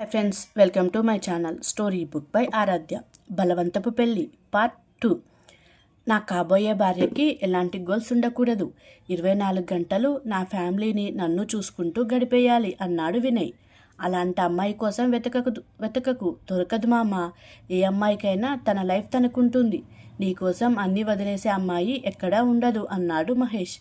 Hi friends welcome to my channel story book by Aaradhya బలవంతపు పెళ్ళి part two నా కాబోయే భార్యకి ఎలాంటి గోల్స్ ఉండకూడదు. ఇరవై నాలుగు గంటలు నా ఫ్యామిలీని నన్ను చూసుకుంటూ గడిపేయాలి అన్నాడు వినయ్. అలాంటి అమ్మాయి కోసం వెతకకు వెతకకు దొరకదు మామ. ఏ అమ్మాయికైనా తన లైఫ్ తనకుంటుంది. నీకోసం అన్నీ వదిలేసే అమ్మాయి ఎక్కడా ఉండదు అన్నాడు మహేష్.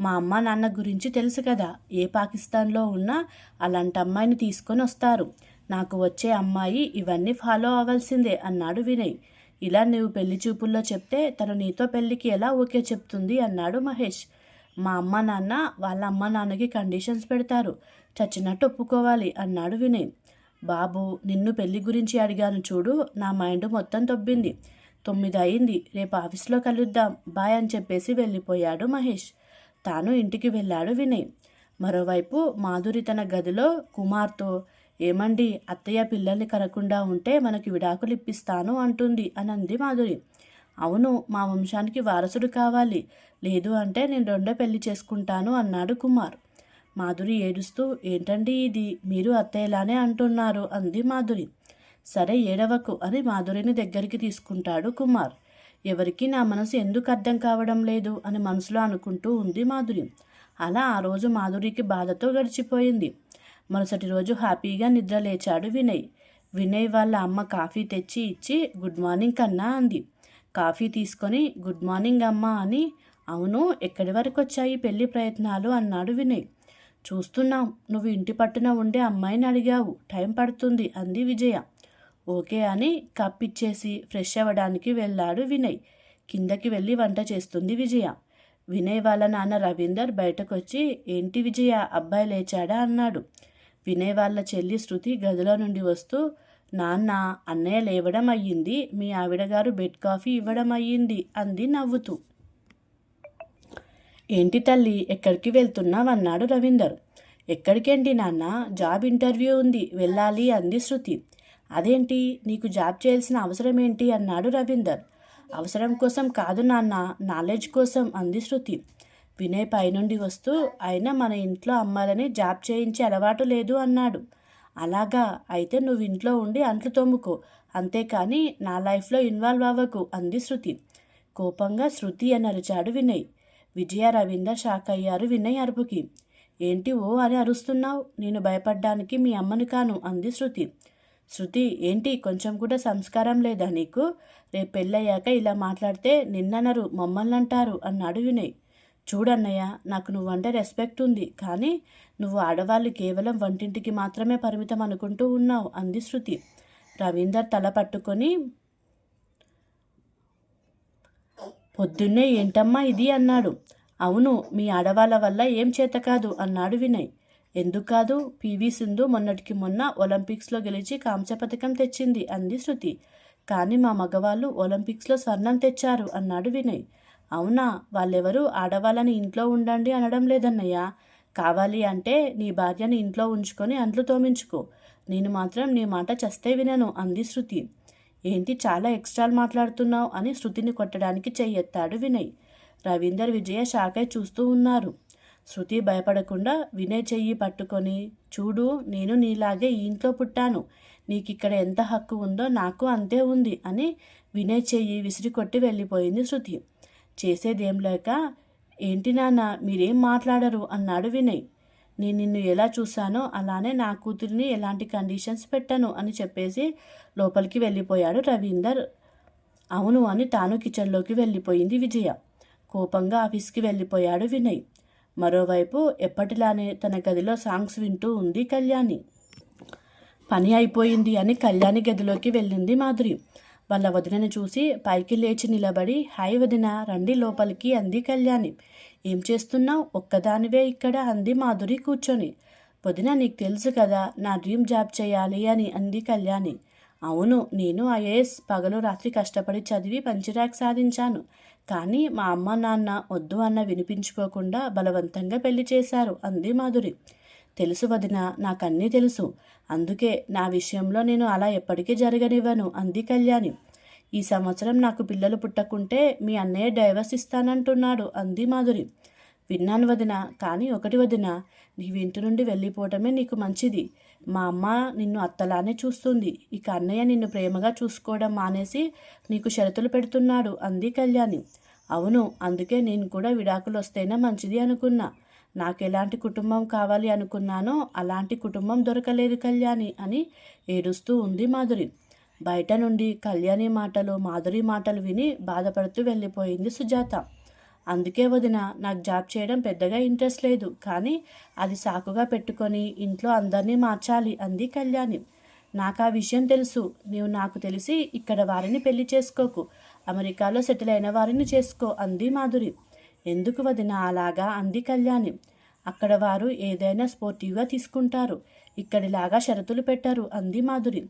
మా అమ్మ నాన్న గురించి తెలుసు కదా ఏ పాకిస్తాన్లో ఉన్నా అలాంటి అమ్మాయిని తీసుకొని వస్తారు. నాకు వచ్చే అమ్మాయి ఇవన్నీ ఫాలో అవ్వాల్సిందే అన్నాడు వినయ్. ఇలా నీవు పెళ్ళి చూపుల్లో చెప్తే తను నీతో పెళ్ళికి ఎలా ఓకే చెప్తుంది అన్నాడు మహేష్. మా అమ్మ నాన్న వాళ్ళ అమ్మ నాన్నకి కండిషన్స్ పెడతారు. చచ్చినట్టు ఒప్పుకోవాలి అన్నాడు వినయ్. బాబు నిన్ను పెళ్ళి గురించి అడిగాను చూడు నా మైండ్ మొత్తం తొబ్బింది. తొమ్మిది అయింది రేపు ఆఫీస్లో కలుద్దాం బాయ్ అని చెప్పేసి వెళ్ళిపోయాడు మహేష్. తాను ఇంటికి వెళ్ళాడు వినయ్. మరోవైపు మాధురి తన గదిలో కుమార్తో ఏమండి? అత్తయ్య పిల్లల్ని కరకుండా ఉంటే మనకి విడాకులు ఇప్పిస్తాను అంటుంది అని అంది మాధురి. అవును మా వంశానికి వారసుడు కావాలి. లేదు అంటే నేను రెండో పెళ్ళి చేసుకుంటాను అన్నాడు కుమార్. మాధురి ఏడుస్తూ ఏంటండి ఇది? మీరు అత్తయ్యలానే అంటున్నారు అంది మాధురి. సరే ఏడవకు అని మాధురిని దగ్గరికి తీసుకుంటాడు కుమార్. ఎవరికి నా మనసు ఎందుకు అర్థం కావడం లేదు అని మనసులో అనుకుంటూ ఉంది మాధురి. అలా ఆ రోజు మాధురికి బాధతో గడిచిపోయింది. మరుసటి రోజు హ్యాపీగా నిద్ర లేచాడు వినయ్. వినయ్ వాళ్ళ అమ్మ కాఫీ తెచ్చి ఇచ్చి గుడ్ మార్నింగ్ కన్నా అంది. కాఫీ తీసుకొని గుడ్ మార్నింగ్ అమ్మ అని అవును ఎక్కడి వరకు వచ్చాయి పెళ్ళి ప్రయత్నాలు? అన్నాడు వినయ్. చూస్తున్నాం నువ్వు ఇంటి పట్టున ఉండే అమ్మాయిని అడిగావు టైం పడుతుంది అంది విజయ. ఓకే అని కప్పిచ్చేసి ఫ్రెష్ అవ్వడానికి వెళ్ళాడు వినయ్. కిందకి వెళ్ళి వంట చేస్తుంది విజయ. వినయ్ వాళ్ళ నాన్న రవీందర్ బయటకొచ్చి ఏంటి విజయ అబ్బాయి లేచాడా? అన్నాడు. వినయ్ వాళ్ళ చెల్లి శృతి గదిలో నుండి వస్తూ నాన్న అన్నయ్య లేవడం అయ్యింది. మీ ఆవిడ గారు బెడ్ కాఫీ ఇవ్వడం అయ్యింది అంది నవ్వుతూ. ఏంటి తల్లి ఎక్కడికి వెళ్తున్నావు? అన్నాడు రవీందర్. ఎక్కడికేంటి నాన్న జాబ్ ఇంటర్వ్యూ ఉంది వెళ్ళాలి అంది శృతి. అదేంటి నీకు జాబ్ చేయాల్సిన అవసరం ఏంటి? అన్నాడు రవీందర్. అవసరం కోసం కాదు నాన్న నాలెడ్జ్ కోసం అంది శృతి. వినయ్ పైనుండి వస్తూ అయినా మన ఇంట్లో అమ్మాలని జాబ్ చేయించే అలవాటు లేదు అన్నాడు. అలాగా అయితే నువ్వు ఇంట్లో ఉండి అంట్లు తోముకో. అంతేకాని నా లైఫ్లో ఇన్వాల్వ్ అవ్వకు అంది శృతి. కోపంగా శృతి అని అరిచాడు వినయ్. విజయ రవీందర్ షాక్ అయ్యారు వినయ్ అరుపుకి. ఏంటి ఓ అని అరుస్తున్నావు? నేను భయపడ్డానికి మీ అమ్మని కాను అంది శృతి. శృతి ఏంటి? కొంచెం కూడా సంస్కారం లేదా నీకు? రేపు పెళ్ళయ్యాక ఇలా మాట్లాడితే నిన్ననరు మమ్మల్ని అంటారు అన్నాడు వినయ్. చూడన్నయ్య నాకు నువ్వంటే రెస్పెక్ట్ ఉంది కానీ నువ్వు ఆడవాళ్ళు కేవలం వంటింటికి మాత్రమే పరిమితం అనుకుంటూ ఉన్నావు అంది శృతి. రవీందర్ తల పట్టుకొని పొద్దున్నే ఏంటమ్మా ఇది? అన్నాడు. అవును మీ ఆడవాళ్ళ వల్ల ఏం చేత కాదు అన్నాడు వినయ్. ఎందుకు కాదు పివి సింధు మొన్నటికి మొన్న ఒలింపిక్స్లో గెలిచి కాంస్య పథకం తెచ్చింది అంది శృతి. కానీ మా మగవాళ్ళు ఒలింపిక్స్లో స్వర్ణం తెచ్చారు అన్నాడు వినయ్. అవునా? వాళ్ళెవరు? ఆడవాళ్ళని ఇంట్లో ఉండండి అనడం లేదన్నయ్య. కావాలి అంటే నీ భార్యని ఇంట్లో ఉంచుకొని అంట్లు తోమించుకో. నేను మాత్రం నీ మాట చస్తే వినను అంది శృతి. ఏంటి చాలా ఎక్స్ట్రాలు మాట్లాడుతున్నావు అని శృతిని కొట్టడానికి చెయ్యెత్తాడు వినయ్. రవీందర్ విజయ షాకై చూస్తూ ఉన్నారు. శృతి భయపడకుండా వినయ్ చెయ్యి పట్టుకొని చూడు నేను నీలాగే ఈ ఇంట్లో పుట్టాను. నీకు ఇక్కడ ఎంత హక్కు ఉందో నాకు అంతే ఉంది అని వినయ్ చెయ్యి విసిరి కొట్టి వెళ్ళిపోయింది శృతి. చేసేదేం లేక ఏంటి నాన్న మీరేం మాట్లాడరు అన్నాడు వినయ్. నేను నిన్ను ఎలా చూశానో అలానే నా కూతురిని ఎలాంటి కండిషన్స్ పెట్టను అని చెప్పేసి లోపలికి వెళ్ళిపోయాడు రవీందర్. అవును అని తాను కిచెన్లోకి వెళ్ళిపోయింది విజయ. కోపంగా ఆఫీస్కి వెళ్ళిపోయాడు వినయ్. మరోవైపు ఎప్పటిలానే తన గదిలో సాంగ్స్ వింటూ ఉంది కళ్యాణి. పని అయిపోయింది అని కళ్యాణి గదిలోకి వెళ్ళింది మాధురి. వాళ్ళ వదినని చూసి పైకి లేచి నిలబడి హాయ్ వదిన రండి లోపలికి అంది కళ్యాణి. ఏం చేస్తున్నావు? ఒక్కదానివే ఇక్కడ అంది మాధురి కూర్చొని. వదిన నీకు తెలుసు కదా నా డ్రీమ్ జాబ్ చేయాలి అని అంది కళ్యాణి. అవును నేను ఐఏఎస్ పగలు రాత్రి కష్టపడి చదివి పంచిరాక్ సాధించాను. కానీ మా అమ్మ నాన్న వద్దు అన్న వినిపించుకోకుండా బలవంతంగా పెళ్ళి చేశారు అంది మాధురి. తెలుసు వదిన నాకన్నీ తెలుసు. అందుకే నా విషయంలో నేను అలా ఎప్పటికీ జరగనివ్వను అంది కళ్యాణి. ఈ సంవత్సరం నాకు పిల్లలు పుట్టకుంటే మీ అన్నయ్య డైవర్స్ ఇస్తానంటున్నాడు అంది మాధురి. విన్నాను వదిన కానీ ఒకటి వదిన నీ ఇంటి నుండి వెళ్ళిపోవటమే నీకు మంచిది. మా అమ్మ నిన్ను అత్తలానే చూస్తుంది. ఇక అన్నయ్య నిన్ను ప్రేమగా చూసుకోవడం మానేసి నీకు షరతులు పెడుతున్నాడు అంది కళ్యాణి. అవును అందుకే నేను కూడా విడాకులు వస్తేనే మంచిది అనుకున్నా. నాకు ఎలాంటి కుటుంబం కావాలి అనుకున్నానో అలాంటి కుటుంబం దొరకలేదు కళ్యాణి అని ఏడుస్తూ ఉంది మాధురి. బయట నుండి కళ్యాణి మాటలు మాధురి మాటలు విని బాధపడుతూ వెళ్ళిపోయింది సుజాత. అందుకే వదిన నాకు జాబ్ చేయడం పెద్దగా ఇంట్రెస్ట్ లేదు కానీ అది సాకుగా పెట్టుకొని ఇంట్లో అందరినీ మార్చాలి అంది కళ్యాణి. నాకు ఆ విషయం తెలుసు నీవు నాకు తెలిసి ఇక్కడ వారిని పెళ్ళి చేసుకోకు అమెరికాలో సెటిల్ అయిన వారిని చేసుకో అంది మాధురి. ఎందుకు వదిన అలాగా? అంది కళ్యాణి. అక్కడ వారు ఏదైనా స్పోర్టివ్గా తీసుకుంటారు. ఇక్కడిలాగా షరతులు పెట్టారు అంది మాధురి.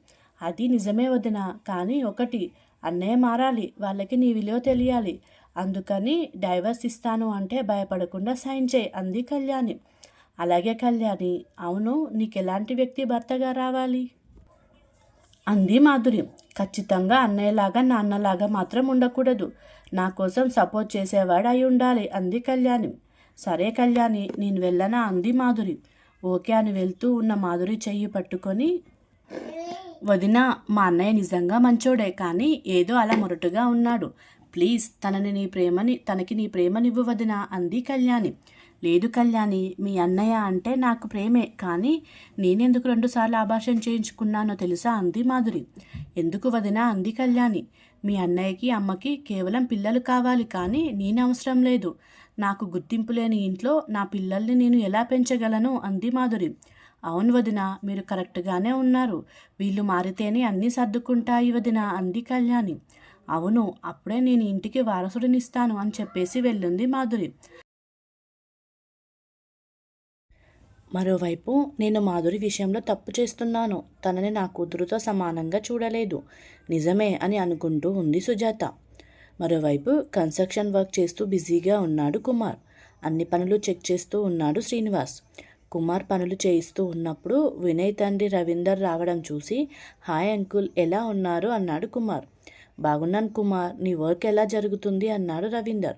అది నిజమే వదిన కానీ ఒకటి. అన్నయ్య మారాలి వాళ్ళకి నీ విలువ తెలియాలి. అందుకని డైవర్స్ ఇస్తాను అంటే భయపడకుండా సైన్ చేయి అంది కళ్యాణి. అలాగే కళ్యాణి అవును నీకు ఎలాంటి వ్యక్తి భర్తగా రావాలి? అంది మాధురి. ఖచ్చితంగా అన్నయ్యలాగా నాన్నలాగా మాత్రం ఉండకూడదు. నా కోసం సపోర్ట్ చేసేవాడు అయి ఉండాలి అంది కళ్యాణి. సరే కళ్యాణి నేను వెళ్ళనా అంది మాధురి. ఓకే అని వెళ్తూ ఉన్న మాధురి చెయ్యి పట్టుకొని వదిన మా అన్నయ్య నిజంగా మంచోడే కానీ ఏదో అలా మొరటుగా ఉన్నాడు. ప్లీజ్ తనని నీ ప్రేమని తనకి నీ ప్రేమనివ్వు వదిన అంది కళ్యాణి. లేదు కళ్యాణి మీ అన్నయ్య అంటే నాకు ప్రేమే కానీ నేనెందుకు రెండుసార్లు ఆభాషణ చేయించుకున్నానో తెలుసా అంది మాధురి. ఎందుకు వదిన అంది కళ్యాణి. మీ అన్నయ్యకి అమ్మకి కేవలం పిల్లలు కావాలి కానీ నేను అవసరం లేదు. నాకు గుర్తింపు లేని ఇంట్లో నా పిల్లల్ని నేను ఎలా పెంచగలను? అంది మాధురి. అవును వదిన మీరు కరెక్ట్గానే ఉన్నారు. వీళ్ళు మారితేనే అన్నీ సర్దుకుంటాయి వదిన అంది కళ్యాణి. అవును అప్పుడే నేను ఇంటికి వారసుడినిస్తాను అని చెప్పేసి వెళ్ళింది మాధురి. మరోవైపు నేను మాధురి విషయంలో తప్పు చేస్తున్నాను. తనని నా కూతురుతో సమానంగా చూడలేదు. నిజమే అని అనుకుంటూ ఉంది సుజాత. మరోవైపు కన్స్ట్రక్షన్ వర్క్ చేస్తూ బిజీగా ఉన్నాడు కుమార్. అన్ని పనులు చెక్ చేస్తూ ఉన్నాడు శ్రీనివాస్. కుమార్ పనులు చేయిస్తూ ఉన్నప్పుడు వినయ్ తండ్రి రవీందర్ రావడం చూసి హాయ్ అంకుల్ ఎలా ఉన్నారు? అన్నాడు కుమార్. బాగున్నాను కుమార్. నీ వర్క్ ఎలా జరుగుతుంది? అన్నాడు రవీందర్.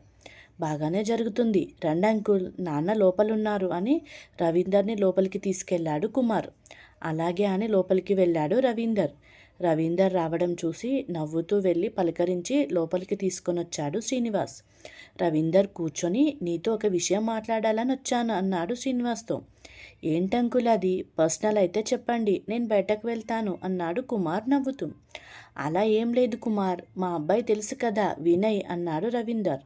బాగానే జరుగుతుంది. రండి అంకుల్ నాన్న లోపలున్నారు అని రవీందర్ని లోపలికి తీసుకెళ్ళాడు కుమార్. అలాగే అని లోపలికి వెళ్ళాడు రవీందర్. రవీందర్ రావడం చూసి నవ్వుతూ వెళ్ళి పలకరించి లోపలికి తీసుకొని వచ్చాడు శ్రీనివాస్. రవీందర్ కూర్చొని నీతో ఒక విషయం మాట్లాడాలని వచ్చాను అన్నాడు శ్రీనివాస్తో. ఏంటంకుల్ అది? పర్సనల్ అయితే చెప్పండి నేను బయటకు వెళ్తాను అన్నాడు కుమార్ నవ్వుతూ. అలా ఏం లేదు కుమార్ మా అబ్బాయి తెలుసు కదా వినయ్ అన్నాడు రవీందర్.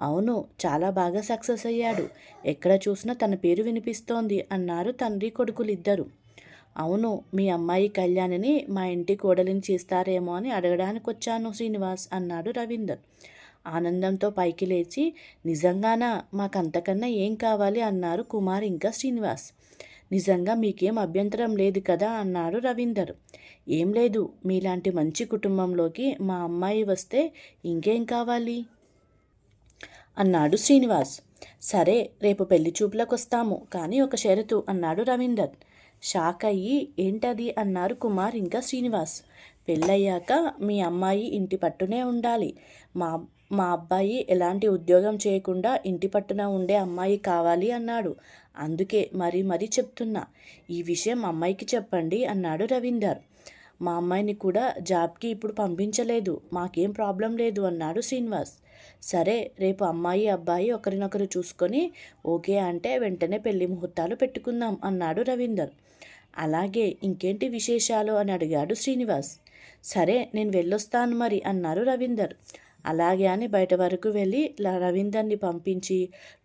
అవును చాలా బాగా సక్సెస్ అయ్యాడు ఎక్కడ చూసినా తన పేరు వినిపిస్తోంది అన్నారు తండ్రి కొడుకులిద్దరు. అవును మీ అమ్మాయి కళ్యాణిని మా ఇంటి కోడలిని చేస్తారేమో అని అడగడానికి వచ్చాను శ్రీనివాస్ అన్నాడు రవీందర్. ఆనందంతో పైకి లేచి నిజంగానా మాకంతకన్నా ఏం కావాలి అన్నారు కుమార్ ఇంకా శ్రీనివాస్. నిజంగా మీకేం అభ్యంతరం లేదు కదా అన్నాడు రవీందర్. ఏం లేదు మీలాంటి మంచి కుటుంబంలోకి మా అమ్మాయి వస్తే ఇంకేం కావాలి? అన్నాడు శ్రీనివాస్. సరే రేపు పెళ్ళి చూపులకు వస్తాము కానీ ఒక షరతు అన్నాడు రవీందర్. షాక్ అయ్యి ఏంటది? అన్నారు కుమార్ ఇంకా శ్రీనివాస్. పెళ్ళయ్యాక మీ అమ్మాయి ఇంటి పట్టునే ఉండాలి. మా మా అబ్బాయి ఎలాంటి ఉద్యోగం చేయకుండా ఇంటి పట్టున ఉండే అమ్మాయి కావాలి అన్నాడు. అందుకే మరీ మరీ చెప్తున్నా. ఈ విషయం అమ్మాయికి చెప్పండి అన్నాడు రవీందర్. మా అమ్మాయిని కూడా జాబ్కి ఇప్పుడు పంపించలేదు. మాకేం ప్రాబ్లం లేదు అన్నాడు శ్రీనివాస్. సరే రేపు అమ్మాయి అబ్బాయి ఒకరినొకరు చూసుకొని ఓకే అంటే వెంటనే పెళ్ళి ముహూర్తాలు పెట్టుకుందాం అన్నాడు రవీందర్. అలాగే ఇంకేంటి విశేషాలు అని అడిగాడు శ్రీనివాస్. సరే నేను వెళ్ళొస్తాను మరి అన్నారు రవీందర్. అలాగే అని బయట వరకు వెళ్ళి రవీందర్ని పంపించి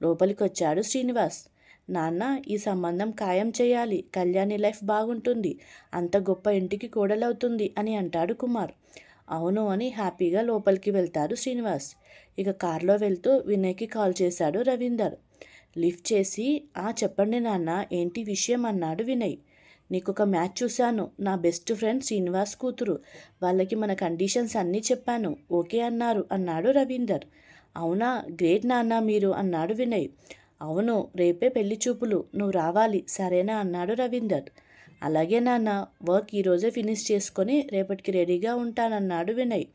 లోపలికి వచ్చాడు శ్రీనివాస్. నాన్న ఈ సంబంధం ఖాయం చేయాలి. కళ్యాణి లైఫ్ బాగుంటుంది. అంత గొప్ప ఇంటికి కోడలవుతుంది అని అంటాడు కుమార్. అవును అని హ్యాపీగా లోపలికి వెళ్తారు శ్రీనివాస్. ఇక కారులో వెళ్తూ వినయ్కి కాల్ చేశాడు రవీందర్. లిఫ్ట్ చేసి ఆ చెప్పండి నాన్న ఏంటి విషయం? అన్నాడు వినయ్. నీకు ఒక మ్యాచ్ చూశాను. నా బెస్ట్ ఫ్రెండ్ శ్రీనివాస్ కూతురు. వాళ్ళకి మన కండిషన్స్ అన్నీ చెప్పాను. ఓకే అన్నారు అన్నాడు రవీందర్. అవునా? గ్రేట్ నాన్న మీరు అన్నాడు వినయ్. అవును రేపే పెళ్ళి చూపులు. నువ్వు రావాలి. సరేనా? అన్నాడు రవీందర్. అలాగే నాన్న వర్క్ ఈరోజే ఫినిష్ చేసుకొని రేపటికి రెడీగా ఉంటానన్నాడు వినయ్.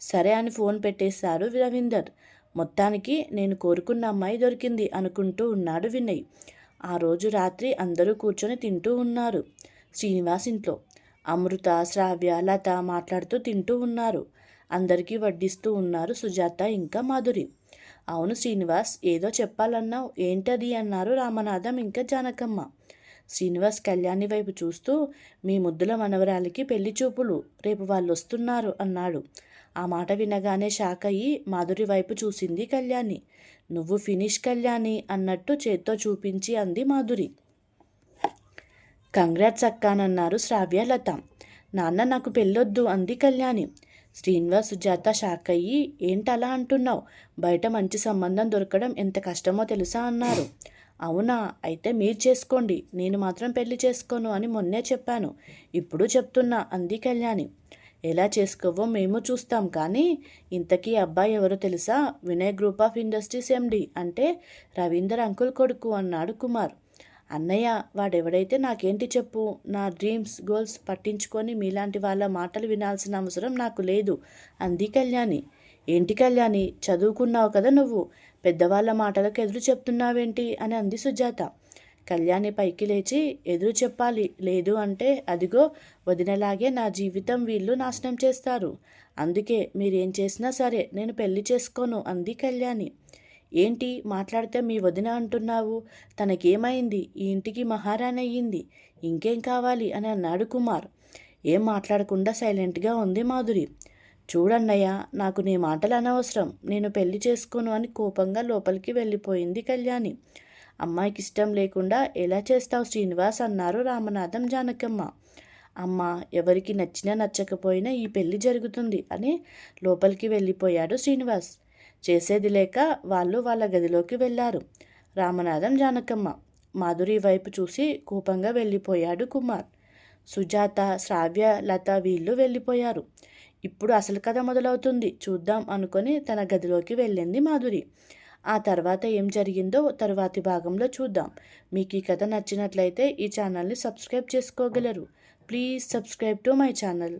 సరే అని ఫోన్ పెట్టేశారు రవీందర్. మొత్తానికి నేను కోరుకున్న అమ్మాయి దొరికింది అనుకుంటూ ఉన్నాడు వినయ్. ఆ రోజు రాత్రి అందరూ కూర్చొని తింటూ ఉన్నారు. శ్రీనివాస్ ఇంట్లో అమృత శ్రావ్య లత మాట్లాడుతూ తింటూ ఉన్నారు. అందరికీ వడ్డిస్తూ ఉన్నారు సుజాత ఇంకా మాధురి. అవును శ్రీనివాస్ ఏదో చెప్పాలన్నావు ఏంటది అన్నారు రామనాథం ఇంకా జానకమ్మ. శ్రీనివాస్ కళ్యాణి వైపు చూస్తూ మీ ముద్దుల మనవరాలికి పెళ్ళి చూపులు రేపు వాళ్ళు వస్తున్నారు అన్నాడు. ఆ మాట వినగానే షాక్ అయ్యి మాధురి వైపు చూసింది కళ్యాణి. నువ్వు ఫినిష్ కళ్యాణి అన్నట్టు చేత్తో చూపించి అంది మాధురి. కంగ్రాట్స్ అక్కానన్నారు శ్రావ్య లత. నాన్న నాకు పెళ్ళొద్దు అంది కళ్యాణి. శ్రీనివాస్ సుజాత షాక్ అయ్యి ఏంటలా అంటున్నావు? బయట మంచి సంబంధం దొరకడం ఎంత కష్టమో తెలుసా అన్నారు. అవునా? అయితే మీరు చేసుకోండి. నేను మాత్రం పెళ్ళి చేసుకోను అని మొన్నే చెప్పాను. ఇప్పుడు చెప్తున్నా అంది కళ్యాణి. ఎలా చేసుకోవో మేము చూస్తాం కానీ ఇంతకీ అబ్బాయి ఎవరో తెలుసా? Vinay group of industries MD అంటే రవీందర్ అంకుల్ కొడుకు అన్నాడు కుమార్. అన్నయ్య వాడెవడైతే నాకేంటి చెప్పు? నా డ్రీమ్స్ గోల్స్ పట్టించుకొని మీలాంటి వాళ్ళ మాటలు వినాల్సిన అవసరం నాకు లేదు అంది కళ్యాణి. ఏంటి కళ్యాణి? చదువుకున్నావు కదా నువ్వు. పెద్దవాళ్ళ మాటలకు ఎదురు చెప్తున్నావేంటి? అని అంది సుజాత. కళ్యాణి పైకి లేచి ఎదురు చెప్పాలి లేదు అంటే అదిగో వదినలాగే నా జీవితం వీళ్ళు నాశనం చేస్తారు. అందుకే మీరేం చేసినా సరే నేను పెళ్ళి చేసుకోను అంది కళ్యాణి. ఏంటి? మాట్లాడితే మీ వదిన అంటున్నావు? తనకేమైంది? ఈ ఇంటికి మహారాణి అయ్యింది. ఇంకేం కావాలి? అని అన్నాడు కుమార్. ఏం మాట్లాడకుండా సైలెంట్గా ఉంది మాధురి. చూడన్నయ్య నాకు నీ మాటలు అనవసరం. నేను పెళ్ళి చేసుకోను అని కోపంగా లోపలికి వెళ్ళిపోయింది కళ్యాణి. అమ్మాయికి ఇష్టం లేకుండా ఎలా చేస్తావు శ్రీనివాస్ అన్నారు రామనాథం జానకమ్మ. అమ్మ ఎవరికి నచ్చినా నచ్చకపోయినా ఈ పెళ్ళి జరుగుతుంది అని లోపలికి వెళ్ళిపోయాడు శ్రీనివాస్. చేసేది లేక వాళ్ళు వాళ్ళ గదిలోకి వెళ్ళారు. రామనాథం జానకమ్మ మాధురి వైపు చూసి కోపంగా వెళ్ళిపోయాడు కుమార్. సుజాత శ్రావ్య లత వీళ్ళు వెళ్ళిపోయారు. ఇప్పుడు అసలు కథ మొదలవుతుంది. చూద్దాం అనుకొని తన గదిలోకి వెళ్ళింది మాధురి. ఆ తర్వాత ఏం జరిగిందో తరువాతి భాగంలో చూద్దాం. మీకు ఈ కథ నచ్చినట్లయితే ఈ ఛానల్ని సబ్స్క్రైబ్ చేసుకోగలరు. Please subscribe to my channel.